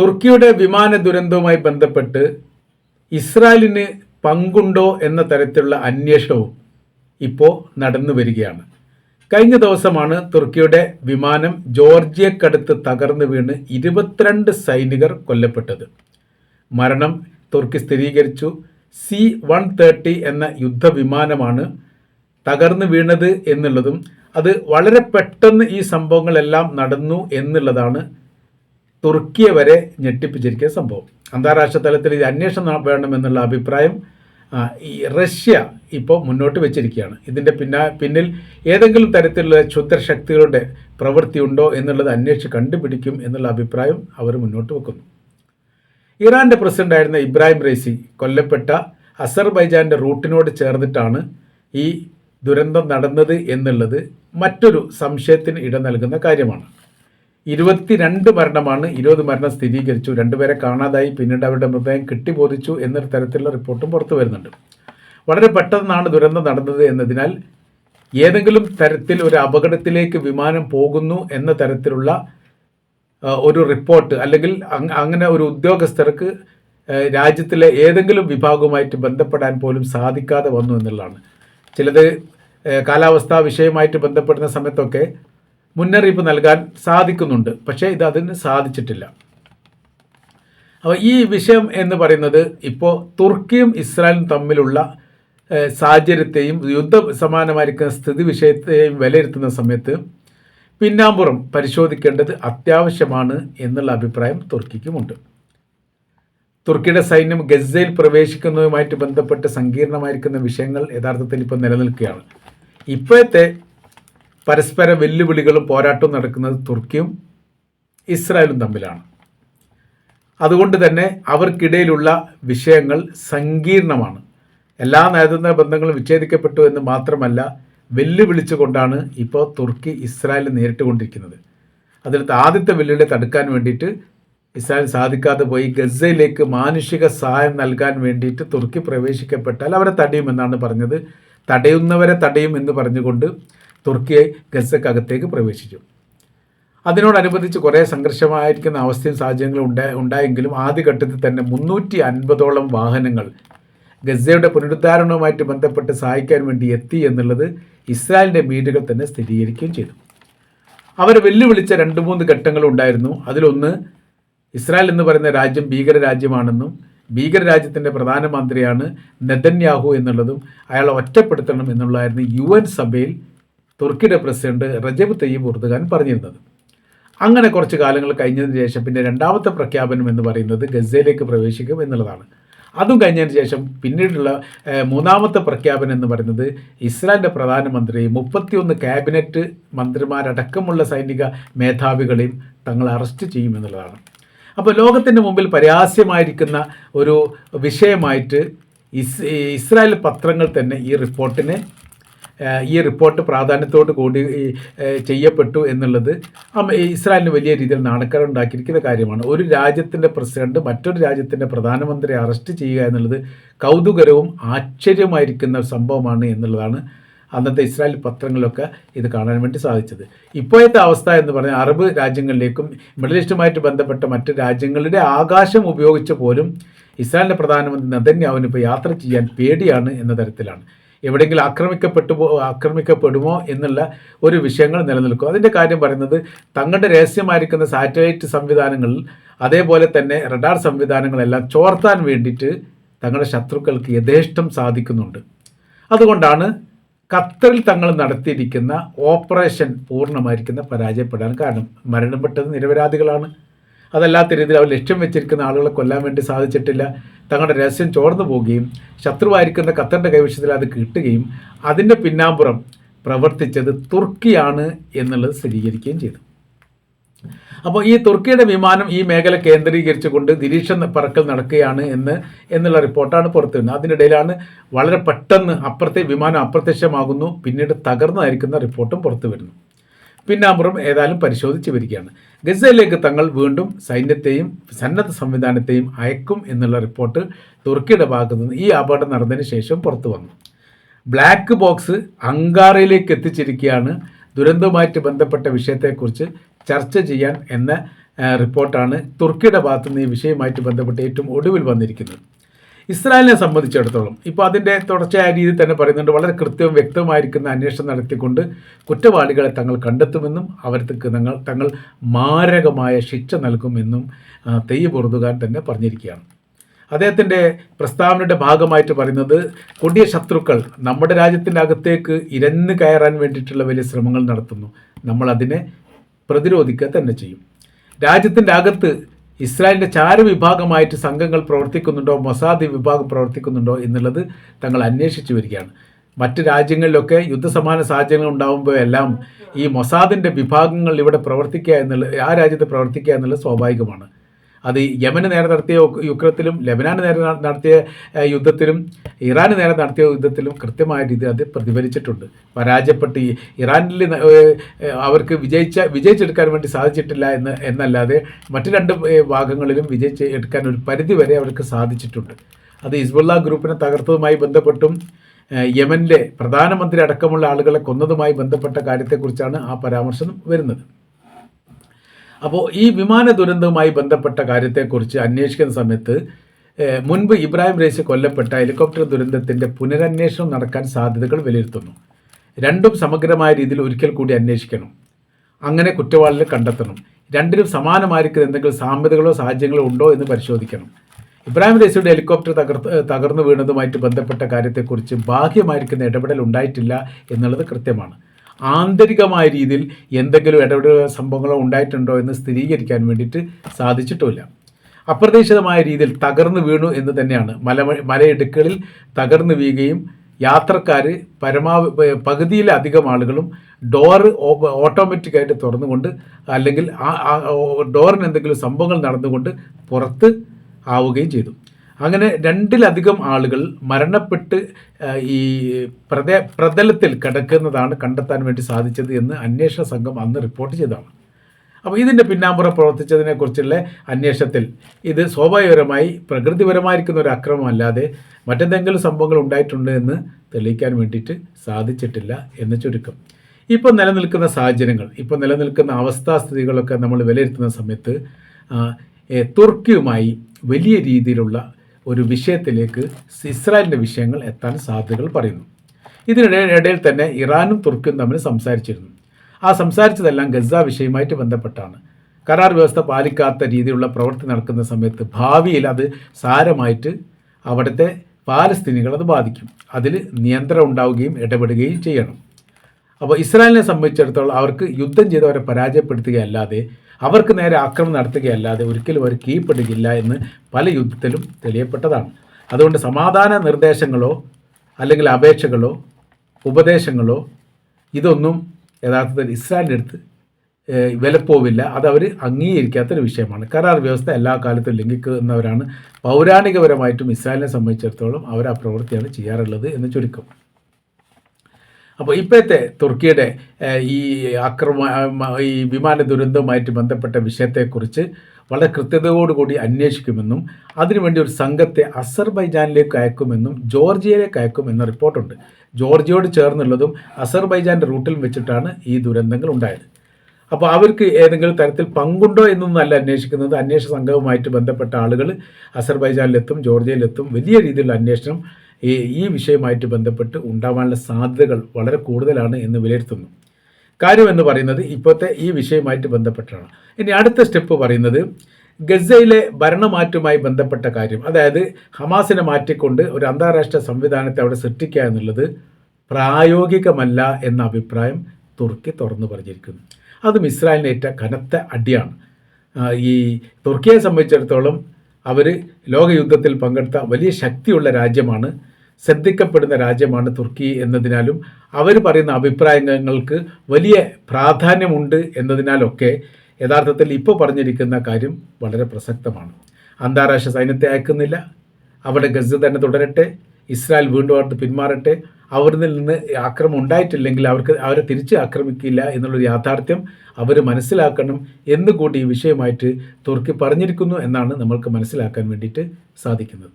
തുർക്കിയുടെ വിമാന ദുരന്തവുമായി ബന്ധപ്പെട്ട് ഇസ്രായേലിന് പങ്കുണ്ടോ എന്ന തരത്തിലുള്ള അന്വേഷണവും ഇപ്പോൾ നടന്നു വരികയാണ്. കഴിഞ്ഞ ദിവസമാണ് തുർക്കിയുടെ വിമാനം ജോർജിയക്കടുത്ത് തകർന്നു വീണ് ഇരുപത്തിരണ്ട് സൈനികർ കൊല്ലപ്പെട്ടത്. മരണം തുർക്കി സ്ഥിരീകരിച്ചു. സി വൺ തേർട്ടി എന്ന യുദ്ധവിമാനമാണ് തകർന്നു വീണത് എന്നുള്ളതും അത് വളരെ പെട്ടെന്ന് ഈ സംഭവങ്ങളെല്ലാം നടന്നു എന്നുള്ളതാണ് തുർക്കിയെ വരെ ഞെട്ടിപ്പിച്ചിരിക്കുന്ന സംഭവം. അന്താരാഷ്ട്ര തലത്തിൽ ഇത് അന്വേഷണം വേണമെന്നുള്ള അഭിപ്രായം ഈ റഷ്യ ഇപ്പോൾ മുന്നോട്ട് വെച്ചിരിക്കുകയാണ്. ഇതിന്റെ പിന്നാ പിന്നിൽ ഏതെങ്കിലും തരത്തിലുള്ള ക്ഷുദ്രശക്തികളുടെ പ്രവൃത്തി ഉണ്ടോ എന്നുള്ളത് അന്വേഷിച്ച് കണ്ടുപിടിക്കും എന്നുള്ള അഭിപ്രായം അവർ മുന്നോട്ട് വെക്കുന്നു. ഇറാന്റെ പ്രസിഡന്റായിരുന്ന ഇബ്രാഹിം റൈസി കൊല്ലപ്പെട്ട അസർബൈജാന്റെ റൂട്ടിനോട് ചേർന്നിട്ടാണ് ഈ ദുരന്തം നടന്നത് എന്നുള്ളത് മറ്റൊരു സംശയത്തിന് ഇട നൽകുന്ന കാര്യമാണ്. ഇരുപത്തിരണ്ട് മരണമാണ് ഇരുപത് മരണം സ്ഥിരീകരിച്ചു. രണ്ടുപേരെ കാണാതായി പിന്നീട് അവരുടെ മൃതദേഹം കിട്ടിബോധിച്ചു എന്നൊരു തരത്തിലുള്ള റിപ്പോർട്ടും പുറത്തു വരുന്നുണ്ട്. വളരെ പെട്ടെന്നാണ് ദുരന്തം നടന്നത് എന്നതിനാൽ ഏതെങ്കിലും തരത്തിൽ ഒരു അപകടത്തിലേക്ക് വിമാനം പോകുന്നു എന്ന തരത്തിലുള്ള ഒരു റിപ്പോർട്ട് അല്ലെങ്കിൽ അങ്ങനെ ഒരു ഉദ്യോഗസ്ഥർക്ക് രാജ്യത്തിലെ ഏതെങ്കിലും വിഭാഗവുമായിട്ട് ബന്ധപ്പെടാൻ പോലും സാധിക്കാതെ വന്നു എന്നുള്ളതാണ്. ചിലത് കാലാവസ്ഥാ വിഷയമായിട്ട് ബന്ധപ്പെടുന്ന സമയത്തൊക്കെ മുന്നറിയിപ്പ് നൽകാൻ സാധിക്കുന്നുണ്ട്. പക്ഷേ ഇത് അതിന് സാധിച്ചിട്ടില്ല. അപ്പോൾ ഈ വിഷയം എന്ന് പറയുന്നത് ഇപ്പോൾ തുർക്കിയും ഇസ്രായേലും തമ്മിലുള്ള സാഹചര്യത്തെയും യുദ്ധ സമാനമായിരിക്കുന്ന സ്ഥിതി വിഷയത്തെയും വിലയിരുത്തുന്ന സമയത്ത് പിന്നാമ്പുറം പരിശോധിക്കേണ്ടത് അത്യാവശ്യമാണ് എന്നുള്ള അഭിപ്രായം തുർക്കിക്കുമുണ്ട്. തുർക്കിയുടെ സൈന്യം ഗസയിൽ പ്രവേശിക്കുന്നതുമായിട്ട് ബന്ധപ്പെട്ട് സങ്കീർണമായിരിക്കുന്ന വിഷയങ്ങൾ യഥാർത്ഥത്തിൽ ഇപ്പോൾ നിലനിൽക്കുകയാണ്. ഇപ്പോഴത്തെ പരസ്പര വെല്ലുവിളികളും പോരാട്ടവും നടക്കുന്നത് തുർക്കിയും ഇസ്രായേലും തമ്മിലാണ്. അതുകൊണ്ട് തന്നെ അവർക്കിടയിലുള്ള വിഷയങ്ങൾ സങ്കീർണമാണ്. എല്ലാ നയതന്ത്ര ബന്ധങ്ങളും വിച്ഛേദിക്കപ്പെട്ടു എന്ന് മാത്രമല്ല വെല്ലുവിളിച്ചുകൊണ്ടാണ് ഇപ്പോൾ തുർക്കി ഇസ്രായേൽ നേരിട്ടുകൊണ്ടിരിക്കുന്നത്. അതിലത്തെ ആദ്യത്തെ വെല്ലുവിളി തടുക്കാൻ വേണ്ടിയിട്ട് ഇസ്രായേൽ സാധിക്കാതെ പോയി ഗസയിലേക്ക് മാനുഷിക സഹായം നൽകാൻ വേണ്ടിയിട്ട് തുർക്കി പ്രവേശിക്കപ്പെട്ടാൽ അവരെ തടയുമെന്നാണ് പറഞ്ഞത്. തടയുന്നവരെ തടയും എന്ന് പറഞ്ഞുകൊണ്ട് തുർക്കിയെ ഗസക്കകത്തേക്ക് പ്രവേശിച്ചു. അതിനോടനുബന്ധിച്ച് കുറേ സംഘർഷമായിരിക്കുന്ന അവസ്ഥയും സാഹചര്യങ്ങളും ഉണ്ടാ ഉണ്ടായെങ്കിലും ആദ്യഘട്ടത്തിൽ തന്നെ മുന്നൂറ്റി അൻപതോളം വാഹനങ്ങൾ ഗസയുടെ പുനരുദ്ധാരണവുമായിട്ട് ബന്ധപ്പെട്ട് സഹായിക്കാൻ വേണ്ടി എത്തി എന്നുള്ളത് ഇസ്രായേലിന്റെ മീഡിയകൾ തന്നെ സ്ഥിരീകരിക്കുകയും ചെയ്തു. അവർ വെല്ലുവിളിച്ച രണ്ട് മൂന്ന് ഘട്ടങ്ങളുണ്ടായിരുന്നു അതിലൊന്ന് ഇസ്രായേൽ എന്ന് പറയുന്ന രാജ്യം ഭീകര രാജ്യമാണെന്നും ഭീകര രാജ്യത്തിന്റെ പ്രധാനമന്ത്രിയാണ് നെതന്യാഹു എന്നുള്ളതും അയാളെ ഒറ്റപ്പെടുത്തണം എന്നുള്ളതായിരുന്നു യു എൻ സഭയിൽ തുർക്കിയുടെ പ്രസിഡന്റ് റജബ് തയ്യബ് ഉർദുഖാൻ പറഞ്ഞിരുന്നത്. അങ്ങനെ കുറച്ച് കാലങ്ങൾ കഴിഞ്ഞതിന് ശേഷം പിന്നെ രണ്ടാമത്തെ പ്രഖ്യാപനം എന്ന് പറയുന്നത് ഗസയിലേക്ക് പ്രവേശിക്കും എന്നുള്ളതാണ്. അതും കഴിഞ്ഞതിന് ശേഷം പിന്നീടുള്ള മൂന്നാമത്തെ പ്രഖ്യാപനം എന്ന് പറയുന്നത് ഇസ്രായേലിന്റെ പ്രധാനമന്ത്രി മുപ്പത്തിയൊന്ന് ക്യാബിനറ്റ് മന്ത്രിമാരടക്കമുള്ള സൈനിക മേധാവികളെയും തങ്ങൾ അറസ്റ്റ് ചെയ്യുമെന്നുള്ളതാണ് അപ്പോൾ ലോകത്തിന്റെ മുമ്പിൽ പരാസ്യമായിരിക്കുന്ന ഒരു വിഷയമായിട്ട് ഇസ് ഇസ്രായേൽ പത്രങ്ങൾ തന്നെ ഈ റിപ്പോർട്ടിനെ ഈ റിപ്പോർട്ട് പ്രാധാന്യത്തോട് കൂടി ചെയ്യപ്പെട്ടു എന്നുള്ളത് ഇസ്രായേലിന് വലിയ രീതിയിൽ നാണക്കേടുണ്ടാക്കിയിരിക്കുന്ന കാര്യമാണ്. ഒരു രാജ്യത്തിന്റെ പ്രസിഡന്റ് മറ്റൊരു രാജ്യത്തിന്റെ പ്രധാനമന്ത്രിയെ അറസ്റ്റ് ചെയ്യുക എന്നുള്ളത് കൗതുകരവും ആശ്ചര്യമായിരിക്കുന്ന സംഭവമാണ് എന്നുള്ളതാണ് അന്നത്തെ ഇസ്രായേൽ പത്രങ്ങളിലൊക്കെ ഇത് കാണാൻ വേണ്ടി സാധിച്ചത്. ഇപ്പോഴത്തെ അവസ്ഥ എന്ന് പറഞ്ഞാൽ അറബ് രാജ്യങ്ങളിലേക്കും മിഡിൽ ഈസ്റ്റുമായിട്ട് ബന്ധപ്പെട്ട മറ്റ് രാജ്യങ്ങളുടെ ആകാശം ഉപയോഗിച്ച് പോലും ഇസ്രായേലിന്റെ പ്രധാനമന്ത്രി നദന്യാവിന് ഇപ്പോൾ യാത്ര ചെയ്യാൻ പേടിയാണ് എന്ന തരത്തിലാണ്. എവിടെയെങ്കിലും ആക്രമിക്കപ്പെട്ടു ആക്രമിക്കപ്പെടുമോ എന്നുള്ള ഒരു വിഷയങ്ങൾ നിലനിൽക്കും. അതിന്റെ കാര്യം പറയുന്നത് തങ്ങളുടെ രഹസ്യമായിരിക്കുന്ന സാറ്റലൈറ്റ് സംവിധാനങ്ങളിൽ അതേപോലെ തന്നെ റഡാർ സംവിധാനങ്ങളെല്ലാം ചോർത്താൻ വേണ്ടിയിട്ട് തങ്ങളുടെ ശത്രുക്കൾക്ക് യഥേഷ്ടം സാധിക്കുന്നുണ്ട്. അതുകൊണ്ടാണ് ഖത്തറിൽ തങ്ങൾ നടത്തിയിരിക്കുന്ന ഓപ്പറേഷൻ പൂർണമായിരിക്കുന്ന പരാജയപ്പെടാൻ കാരണം. മരണപ്പെട്ടത് നിരപരാധികളാണ്. അതല്ലാത്ത രീതിയിൽ അവർ ലക്ഷ്യം വെച്ചിരിക്കുന്ന ആളുകളെ കൊല്ലാൻ വേണ്ടി സാധിച്ചിട്ടില്ല. തങ്ങളുടെ രഹസ്യം ചോർന്നു പോവുകയും ശത്രുവായിരിക്കുന്ന ഖത്തറിന്റെ കൈവശത്തിൽ അത് കിട്ടുകയും അതിന്റെ പിന്നാമ്പുറം പ്രവർത്തിച്ചത് തുർക്കിയാണ് എന്നുള്ളത് സ്ഥിരീകരിക്കുകയും ചെയ്തു. അപ്പോൾ ഈ തുർക്കിയുടെ വിമാനം ഈ മേഖല കേന്ദ്രീകരിച്ചുകൊണ്ട് നിരീക്ഷ പറക്കൽ നടക്കുകയാണ് എന്ന് എന്നുള്ള റിപ്പോർട്ടാണ് പുറത്തു വരുന്നത്. അതിനിടയിലാണ് വളരെ പെട്ടെന്ന് അപ്രത്യ വിമാനം അപ്രത്യക്ഷമാകുന്നു പിന്നീട് തകർന്നതായിരിക്കുന്ന റിപ്പോർട്ടും പുറത്തു വരുന്നു. പിന്നാമ്പുറം ഏതായാലും പരിശോധിച്ച് വരികയാണ്. ഗസയിലേക്ക് തങ്ങൾ വീണ്ടും സൈന്യത്തെയും സന്നദ്ധ സംവിധാനത്തെയും അയക്കും എന്നുള്ള റിപ്പോർട്ട് തുർക്കിയുടെ ഭാഗത്തു നിന്ന് ഈ അപകടം നടന്നതിന് ശേഷം പുറത്തു വന്നു. Black box അങ്കാറയിലേക്ക് എത്തിച്ചിരിക്കുകയാണ്. ദുരന്തവുമായിട്ട് ബന്ധപ്പെട്ട വിഷയത്തെക്കുറിച്ച് ചർച്ച ചെയ്യാൻ എന്ന റിപ്പോർട്ടാണ് തുർക്കിയുടെ ഭാഗത്തുനിന്ന് ഈ വിഷയവുമായിട്ട് ബന്ധപ്പെട്ട് ഏറ്റവും ഒടുവിൽ വന്നിരിക്കുന്നത്. ഇസ്രായേലിനെ സംബന്ധിച്ചിടത്തോളം ഇപ്പോൾ അതിന്റെ തുടർച്ചയായ രീതിയിൽ തന്നെ പറയുന്നുണ്ട് വളരെ കൃത്യവും വ്യക്തമായിരിക്കുന്ന അന്വേഷണം നടത്തിക്കൊണ്ട് കുറ്റവാളികളെ തങ്ങൾ കണ്ടെത്തുമെന്നും അവർക്ക് തങ്ങൾ തങ്ങൾ മാരകമായ ശിക്ഷ നൽകുമെന്നും തെയ്യ് പൊറുതുകാൻ തന്നെ പറഞ്ഞിരിക്കുകയാണ്. അദ്ദേഹത്തിന്റെ പ്രസ്താവനയുടെ ഭാഗമായിട്ട് പറയുന്നത് കൊടിയ ശത്രുക്കൾ നമ്മുടെ രാജ്യത്തിന്റെ അകത്തേക്ക് ഇരന്ന് കയറാൻ വേണ്ടിയിട്ടുള്ള വലിയ ശ്രമങ്ങൾ നടത്തുന്നു. നമ്മൾ അതിനെ പ്രതിരോധിക്കുക തന്നെ ചെയ്യും. രാജ്യത്തിന്റെ അകത്ത് ഇസ്രായേലിന്റെ ചാരവിഭാഗമായിട്ട് സംഘങ്ങൾ പ്രവർത്തിക്കുന്നുണ്ടോ മൊസാദി വിഭാഗം പ്രവർത്തിക്കുന്നുണ്ടോ എന്നുള്ളത് തങ്ങൾ അന്വേഷിച്ചു വരികയാണ്. മറ്റ് രാജ്യങ്ങളിലൊക്കെ യുദ്ധസമാന സാഹചര്യങ്ങൾ ഉണ്ടാകുമ്പോഴെല്ലാം ഈ മൊസാദിന്റെ വിഭാഗങ്ങൾ ഇവിടെ പ്രവർത്തിക്കുക എന്നുള്ള ആ രാജ്യത്ത് പ്രവർത്തിക്കുക എന്നുള്ളത് സ്വാഭാവികമാണ്. അത് യമന് നേരെ നടത്തിയ യുദ്ധത്തിലും ലെബനാന് നേരെ നടത്തിയ യുദ്ധത്തിലും ഇറാന് നേരെ നടത്തിയ യുദ്ധത്തിലും കൃത്യമായ രീതിയിൽ അത് പ്രതിഫലിച്ചിട്ടുണ്ട്. പരാജയപ്പെട്ട് ഇറാനിൽ അവർക്ക് വിജയിച്ച വിജയിച്ചെടുക്കാൻ വേണ്ടി സാധിച്ചിട്ടില്ല എന്ന് എന്നല്ലാതെ മറ്റു രണ്ട് ഭാഗങ്ങളിലും വിജയിച്ച് എടുക്കാൻ ഒരു പരിധി വരെ അവർക്ക് സാധിച്ചിട്ടുണ്ട്. അത് ഹിസ്ബുള്ള ഗ്രൂപ്പിനെ തകർത്തതുമായി ബന്ധപ്പെട്ടും യമനിലെ പ്രധാനമന്ത്രി അടക്കമുള്ള ആളുകളെ കൊന്നതുമായി ബന്ധപ്പെട്ട കാര്യത്തെക്കുറിച്ചാണ് ആ പരാമർശം വരുന്നത്. അപ്പോൾ ഈ വിമാന ദുരന്തവുമായി ബന്ധപ്പെട്ട കാര്യത്തെക്കുറിച്ച് അന്വേഷിക്കുന്ന സമയത്ത് മുൻപ് ഇബ്രാഹിം റേസി കൊല്ലപ്പെട്ട ഹെലികോപ്റ്റർ ദുരന്തത്തിന്റെ പുനരന്വേഷണം നടക്കാൻ സാധ്യതകൾ വിലയിരുത്തുന്നു. രണ്ടും സമഗ്രമായ രീതിയിൽ ഒരിക്കൽ കൂടി അന്വേഷിക്കണം. അങ്ങനെ കുറ്റവാളികളെ കണ്ടെത്തണം. രണ്ടിനും സമാനമായിരിക്കുന്ന എന്തെങ്കിലും സാമ്യതകളോ സാഹചര്യങ്ങളോ ഉണ്ടോ എന്ന് പരിശോധിക്കണം. ഇബ്രാഹിം റേസിയുടെ ഹെലികോപ്റ്റർ തകർത്ത് തകർന്നു വീണതുമായിട്ട് ബന്ധപ്പെട്ട കാര്യത്തെക്കുറിച്ച് ബാഹ്യമായിരിക്കുന്ന ഇടപെടൽ ഉണ്ടായിട്ടില്ല എന്നുള്ളത് കൃത്യമാണ്. ആന്തരികമായ രീതിയിൽ എന്തെങ്കിലും ഇടപെടൽ സംഭവങ്ങളോ ഉണ്ടായിട്ടുണ്ടോ എന്ന് സ്ഥിരീകരിക്കാൻ വേണ്ടിയിട്ട് സാധിച്ചിട്ടുമില്ല. അപ്രതീക്ഷിതമായ രീതിയിൽ തകർന്നു വീണു എന്ന് തന്നെയാണ്. മല മലയിടുക്കുകളിൽ തകർന്നു വീഴുകയും യാത്രക്കാർ പരമാവധി പകുതിയിലധികം ആളുകളും ഡോർ ഓട്ടോമാറ്റിക്കായിട്ട് തുറന്നുകൊണ്ട് അല്ലെങ്കിൽ ആ ഡോറിന് എന്തെങ്കിലും സംഭവങ്ങൾ നടന്നുകൊണ്ട് പുറത്ത് ആവുകയും ചെയ്തു. അങ്ങനെ രണ്ടിലധികം ആളുകൾ മരണപ്പെട്ട് ഈ പ്രദേ പ്രതലത്തിൽ കിടക്കുന്നതാണ് കണ്ടെത്താൻ വേണ്ടി സാധിച്ചത് എന്ന് അന്വേഷണ സംഘം അന്ന് റിപ്പോർട്ട് ചെയ്തതാണ്. അപ്പോൾ ഇതിന്റെ പിന്നാമ്പുറം പ്രവർത്തിച്ചതിനെക്കുറിച്ചുള്ള അന്വേഷണത്തിൽ ഇത് സ്വാഭാവികപരമായി പ്രകൃതിപരമായിരിക്കുന്ന ഒരു അക്രമമല്ലാതെ മറ്റെന്തെങ്കിലും സംഭവങ്ങൾ ഉണ്ടായിട്ടുണ്ട് എന്ന് തെളിയിക്കാൻ വേണ്ടിയിട്ട് സാധിച്ചിട്ടില്ല എന്ന് ചുരുക്കം. ഇപ്പോൾ നിലനിൽക്കുന്ന സാഹചര്യങ്ങൾ ഇപ്പോൾ നിലനിൽക്കുന്ന അവസ്ഥാസ്ഥിതികളൊക്കെ നമ്മൾ വിലയിരുത്തുന്ന സമയത്ത് തുർക്കിയുമായി വലിയ രീതിയിലുള്ള ഒരു വിഷയത്തിലേക്ക് ഇസ്രായേലിന്റെ വിഷയങ്ങൾ എത്താൻ സാധ്യതകൾ പറയുന്നു. ഇതിനിടയിൽ തന്നെ ഇറാനും തുർക്കിയും തമ്മിൽ സംസാരിച്ചിരുന്നു. ആ സംസാരിച്ചതെല്ലാം ഗസ വിഷയവുമായിട്ട് ബന്ധപ്പെട്ടാണ്. കരാർ വ്യവസ്ഥ പാലിക്കാത്ത രീതിയിലുള്ള പ്രവൃത്തി നടക്കുന്ന സമയത്ത് ഭാവിയിൽ അത് സാരമായിട്ട് അവിടുത്തെ പാലസ്തീനികൾ അത് ബാധിക്കും. അതിൽ നിയന്ത്രണം ഉണ്ടാവുകയും ഇടപെടുകയും ചെയ്യണം. അപ്പോൾ ഇസ്രായേലിനെ സംബന്ധിച്ചിടത്തോളം അവർക്ക് യുദ്ധം ചെയ്തവരെ പരാജയപ്പെടുത്തുകയല്ലാതെ അവർക്ക് നേരെ ആക്രമണം നടത്തുകയല്ലാതെ ഒരിക്കലും അവർ കീഴ്പ്പെടുകയില്ല എന്ന് പല യുദ്ധത്തിലും തെളിയപ്പെട്ടതാണ്. അതുകൊണ്ട് സമാധാന നിർദ്ദേശങ്ങളോ അല്ലെങ്കിൽ അപേക്ഷകളോ ഉപദേശങ്ങളോ ഇതൊന്നും യഥാർത്ഥത്തിൽ ഇസ്രായേലിന്റെ അടുത്ത് വിലപ്പോവില്ല. അത് അംഗീകരിക്കാത്തൊരു വിഷയമാണ്. കരാർ വ്യവസ്ഥ എല്ലാ കാലത്തും ലംഘിക്കുന്നവരാണ്. പൗരാണികപരമായിട്ടും ഇസ്രായേലിനെ സംബന്ധിച്ചിടത്തോളം അവർ ആ പ്രവൃത്തിയാണ് ചെയ്യാറുള്ളത് എന്ന് ചുരുക്കം. അപ്പോൾ ഇപ്പോഴത്തെ തുർക്കിയുടെ ഈ ആക്രമ ഈ വിമാന ദുരന്തവുമായിട്ട് ബന്ധപ്പെട്ട വിഷയത്തെക്കുറിച്ച് വളരെ കൃത്യതയോടുകൂടി അന്വേഷിക്കുമെന്നും അതിനുവേണ്ടി ഒരു സംഘത്തെ അസർബൈജാനിലേക്ക് അയക്കുമെന്നും ജോർജിയയിലേക്ക് അയക്കുമെന്ന റിപ്പോർട്ടുണ്ട്. ജോർജിയോട് ചേർന്നുള്ളതും അസർബൈജാന്റെ റൂട്ടിൽ വെച്ചിട്ടാണ് ഈ ദുരന്തങ്ങൾ ഉണ്ടായത്. അപ്പോൾ അവർക്ക് ഏതെങ്കിലും തരത്തിൽ പങ്കുണ്ടോ എന്നൊന്നല്ല അന്വേഷിക്കുന്നത്. അന്വേഷണ സംഘവുമായിട്ട് ബന്ധപ്പെട്ട ആളുകൾ അസർബൈജാനിലെത്തും ജോർജിയയിലെത്തും. വലിയ രീതിയിലുള്ള അന്വേഷണം ഈ ഈ വിഷയമായിട്ട് ബന്ധപ്പെട്ട് ഉണ്ടാവാനുള്ള സാധ്യതകൾ വളരെ കൂടുതലാണ് എന്ന് വിലയിരുത്തുന്നു. കാര്യം എന്ന് പറയുന്നത് ഇപ്പോഴത്തെ ഈ വിഷയമായിട്ട് ബന്ധപ്പെട്ടാണ്. ഇനി അടുത്ത സ്റ്റെപ്പ് പറയുന്നത് ഗസയിലെ ഭരണമാറ്റവുമായി ബന്ധപ്പെട്ട കാര്യം. അതായത് ഹമാസിനെ മാറ്റിക്കൊണ്ട് ഒരു അന്താരാഷ്ട്ര സംവിധാനത്തെ അവിടെ സൃഷ്ടിക്കുക എന്നുള്ളത് പ്രായോഗികമല്ല എന്ന അഭിപ്രായം തുർക്കി തുറന്നു പറഞ്ഞിരിക്കുന്നു. അതും ഇസ്രായേലിനേറ്റ കനത്ത അടിയാണ്. ഈ തുർക്കിയെ സംബന്ധിച്ചിടത്തോളം അവർ ലോകയുദ്ധത്തിൽ പങ്കെടുത്ത വലിയ ശക്തിയുള്ള രാജ്യമാണ് ശ്രദ്ധിക്കപ്പെടുന്ന രാജ്യമാണ് തുർക്കി എന്നതിനാലും അവർ പറയുന്ന അഭിപ്രായങ്ങൾക്ക് വലിയ പ്രാധാന്യമുണ്ട് എന്നതിനാലൊക്കെ യഥാർത്ഥത്തിൽ ഇപ്പോൾ പറഞ്ഞിരിക്കുന്ന കാര്യം വളരെ പ്രസക്തമാണ്. അന്താരാഷ്ട്ര സൈന്യത്തെ അയക്കുന്നില്ല. അവിടെ ഗസ് തന്നെ തുടരട്ടെ. ഇസ്രായേൽ വീണ്ടും അവർക്ക് പിന്മാറട്ടെ. അവരിൽ നിന്ന് ആക്രമം ഉണ്ടായിട്ടില്ലെങ്കിൽ അവർക്ക് അവരെ തിരിച്ച് ആക്രമിക്കില്ല എന്നുള്ളൊരു യാഥാർത്ഥ്യം അവർ മനസ്സിലാക്കണം എന്നുകൂടി ഈ വിഷയമായിട്ട് തുർക്കി പറഞ്ഞിരിക്കുന്നു എന്നാണ് നമ്മൾക്ക് മനസ്സിലാക്കാൻ വേണ്ടിയിട്ട് സാധിക്കുന്നത്.